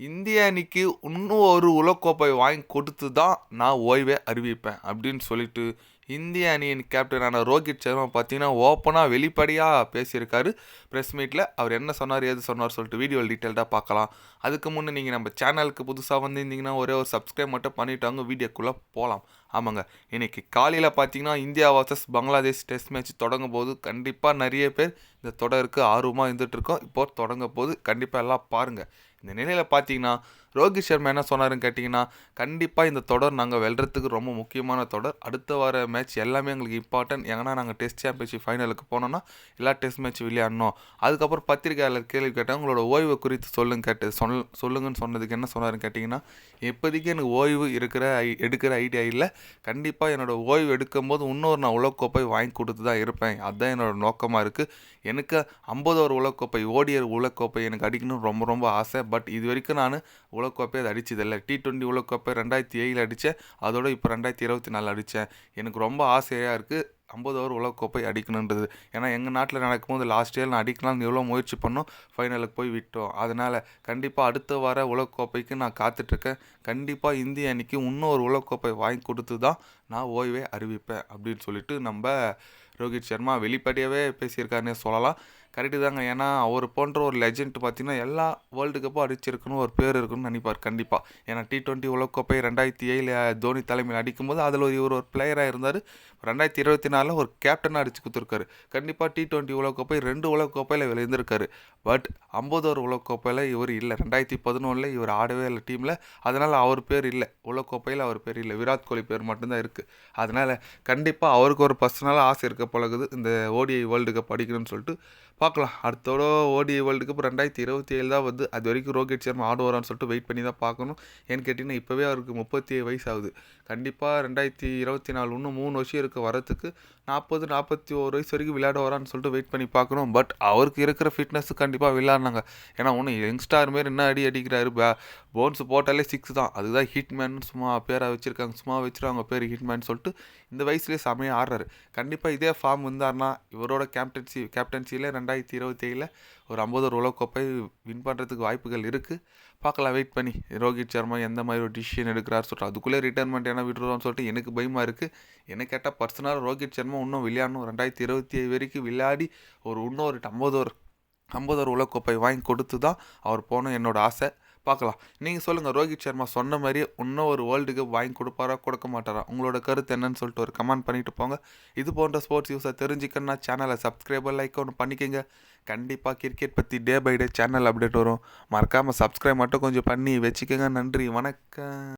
இந்திய அணிக்கு இன்னும் ஒரு உலகக்கோப்பை வாங்கி கொடுத்து தான் நான் ஓய்வே அறிவிப்பேன் அப்படின்னு சொல்லிட்டு இந்திய அணியின் கேப்டனான ரோஹித் சர்மா பார்த்தீங்கன்னா ஓப்பனாக வெளிப்படையாக பேசியிருக்காரு. ப்ரெஸ் மீட்டில் அவர் என்ன சொன்னார் ஏது சொன்னார் சொல்லிட்டு வீடியோவில் டீட்டெயில்டாக பார்க்கலாம். அதுக்கு முன்னே நீங்கள் நம்ம சேனலுக்கு புதுசாக வந்திருந்தீங்கன்னா ஒரே ஒரு சப்ஸ்கிரைப் மட்டும் பண்ணிவிட்டாங்க வீடியோக்குள்ளே போகலாம் ஆமாங்க இன்றைக்கி காலையில் பார்த்தீங்கன்னா India versus Bangladesh test match தொடங்கும் போது கண்டிப்பாக நிறைய பேர் இந்த தொடருக்கு ஆர்வமாக இருந்துகிட்ருக்கோம் இப்போ தொடங்க போது கண்டிப்பாக எல்லாம் பாருங்கள் இந்த நிலையில் பார்த்தீங்கன்னா ரோஹித் சர்மா என்ன சொன்னாருன்னு கேட்டிங்கன்னா கண்டிப்பாக இந்த தொடர் நாங்கள் வெல்றதுக்கு ரொம்ப முக்கியமான தொடர். அடுத்த வார மேட்ச் எல்லாமே எங்களுக்கு இம்பார்ட்டன்ட் ஏன்னா நாங்கள் டெஸ்ட் சாம்பியன்ஷிப் ஃபைனலுக்கு போனோம்னா எல்லா டெஸ்ட் மேட்ச் விளையாடணும். அதுக்கப்புறம் பத்திரிகையாளர் கேள்வி கேட்டால் உங்களோட ஓய்வு குறித்து சொல்லுங்க கேட்டு சொல் சொல்லுங்கன்னு சொன்னதுக்கு என்ன சொன்னாருன்னு கேட்டிங்கன்னா இப்போதைக்கு எனக்கு ஓய்வு இருக்கிற ஐ எடுக்கிற ஐடியா இல்லை. கண்டிப்பாக என்னோட ஓய்வு எடுக்கும்போது இன்னொரு நான் உலகக்கோப்பை வாங்கி கொடுத்து தான் இருப்பேன். அதுதான் என்னோடய நோக்கமாக இருக்குது எனக்கு ஐம்பது ஒரு உலகக்கோப்பை ஓடியர் உலகக்கோப்பை எனக்கு அடிக்கணும்னு ரொம்ப ரொம்ப ஆசை. பட் இது வரைக்கும் நான் உலகக்கோப்பையை அது அடித்ததில்லை டி ட்வெண்ட்டி உலகக்கோப்பை ரெண்டாயிரத்தி ஏழில் அடித்தேன் அதோட இப்போ ரெண்டாயிரத்தி இருபத்தி நாலு அடித்தேன் எனக்கு ரொம்ப ஆசையாக இருக்குது ஐம்பது ஓவர் உலகக்கோப்பை அடிக்கணுன்றது ஏன்னா எங்கள் நாட்டில் நடக்கும்போது லாஸ்ட் இயர் நான் அடிக்கலாம்னு எவ்வளோ முயற்சி பண்ணோம் ஃபைனலுக்கு போய் விட்டோம். அதனால் கண்டிப்பாக அடுத்த வார உலகக்கோப்பைக்கு நான் காத்துட்ருக்கேன். கண்டிப்பாக இந்திய அணிக்கு இன்னொரு உலகக்கோப்பை வாங்கி கொடுத்து தான் நான் ஓய்வே அறிவிப்பேன் அப்படின்னு சொல்லிட்டு நம்ம ரோஹித் சர்மா வெளிப்படையாகவே பேசியிருக்காருன்னே சொல்லலாம். கரெக்டு தாங்க. ஏன்னா அவர் போன்ற ஒரு லெஜெண்ட் பார்த்தீங்கன்னா எல்லா வேர்ல்டு கப்பும் அடிச்சிருக்கணும் ஒரு பேர் இருக்குன்னு நினைப்பார் கண்டிப்பாக ஏன்னா டி டுவெண்ட்டி உலகக்கோப்பை ரெண்டாயிரத்தி ஏழில் தோனி தலைமையில் அடிக்கும்போது அதில் ஒரு இவர் ஒரு பிளேயராக இருந்தார். ரெண்டாயிரத்தி இருபத்தி நாலில் ஒரு கேப்டனாக அடிச்சு கொடுத்துருக்காரு. கண்டிப்பாக டி டுவெண்ட்டி உலகக்கோப்பை ரெண்டு உலகக்கோப்பையில் இவர் இருந்திருக்காரு பட் ஐம்பது ஒரு உலகக்கோப்பையில் இவர் இல்லை. ரெண்டாயிரத்தி பதினொன்றில் இவர் ஆடவே இல்லை டீமில் அதனால் அவர் பேர் இல்லை. உலகக்கோப்பையில் அவர் பேர் இல்லை. விராட் கோலி பேர் மட்டும்தான் இருக்குது அதனால் கண்டிப்பாக அவருக்கு ஒரு பர்சனலாக ஆசை இருக்க பழகுது. இந்த ஓடிஐ வேர்ல்டு கப் அடிக்கணும்னு சொல்லிட்டு பார்க்கலாம். அடுத்த தடவை ஓடி வேர்ல்டு கப் ரெண்டாயிரத்தி இருபத்தி ஏழு தான் வந்து அது வரைக்கும் ரோஹித் சர்மா ஆடுவாரான்னு சொல்லிட்டு வெயிட் பண்ணி தான் பார்க்கணும். ஏன்னு கேட்டிங்கன்னா இப்போவே அவருக்கு முப்பத்தி ஏழு வயசு ஆகுது கண்டிப்பாக ரெண்டாயிரத்தி இருபத்தி நாலு இன்னும் மூணு வருஷம் இருக்க வரத்துக்கு நாற்பது நாற்பத்தி ஒரு வயசு வரைக்கும் விளையாட வரான்னு சொல்லிட்டு வெயிட் பண்ணி பார்க்கணும். பட் அவருக்கு இருக்கிற ஃபிட்னஸ் கண்டிப்பாக விளையாடினாங்க ஏன்னா ஒன்று யங்ஸ்டார் மாரி என்ன அடி அடிக்கிறாரு? பே போன்ஸ் போட்டாலே சிக்ஸ் தான். அதுதான் ஹிட்மேன் சும்மா பேராக வச்சுருக்காங்க. சும்மா வச்சுருவாங்க பேர் ஹிட்மேன் சொல்லிட்டு இந்த வயசுலேயே செமையாக ஆடுறாரு. கண்டிப்பாக இதே ஃபார்ம் இருந்தார்னா இவரோட கேப்டன்சி கேப்டன்சியில் ரெண்டாயிரத்தி இருபத்தி ஏழில் ஒரு ஐம்பது ஒரு உலகக்கோப்பை வின் பண்ணுறதுக்கு வாய்ப்புகள் இருக்குது பார்க்கலாம் வெயிட் பண்ணி. ரோஹித் சர்மா எந்த மாதிரி ஒரு டிசிஷன் எடுக்கிறாரு சொல்லிட்டு அதுக்குள்ளே ரிட்டைர்மெண்ட் என்ன விட்டுருவோம்னு சொல்லிட்டு எனக்கு பயமாக இருக்குது என்ன கேட்டால் பர்சனலாக ரோஹித் சர்மா இன்னும் விளையாடணும். ரெண்டாயிரத்தி இருபத்தி ஏழு வரைக்கும் விளையாடி ஒரு இன்னும் ஒரு ஐம்பது ஒரு ஐம்பது ஒரு உலகக்கோப்பை வாங்கி கொடுத்து தான் அவர் போகணும் என்னோடய ஆசை. பார்க்கலாம். நீங்கள் சொல்லுங்கள் ரோஹித் சர்மா சொன்ன மாதிரியே இன்னும் ஒரு வேர்ல்டு கப் வாங்கி கொடுப்பாரா கொடுக்க மாட்டாரா? உங்களோட கருத்து என்னன்னு சொல்லிட்டு ஒரு கமெண்ட் பண்ணிட்டு போங்க. இது போன்ற ஸ்போர்ட்ஸ் யூஸை தெரிஞ்சுக்கணும்னா சேனலை சப்ஸ்கிரைபர் லைக் ஒன்று பண்ணிக்கோங்க. கண்டிப்பாக கிரிக்கெட் பற்றி day by day channel update வரும். மறக்காமல் சப்ஸ்கிரைப் மட்டும் கொஞ்சம் பண்ணி வச்சுக்கோங்க. நன்றி வணக்கம்.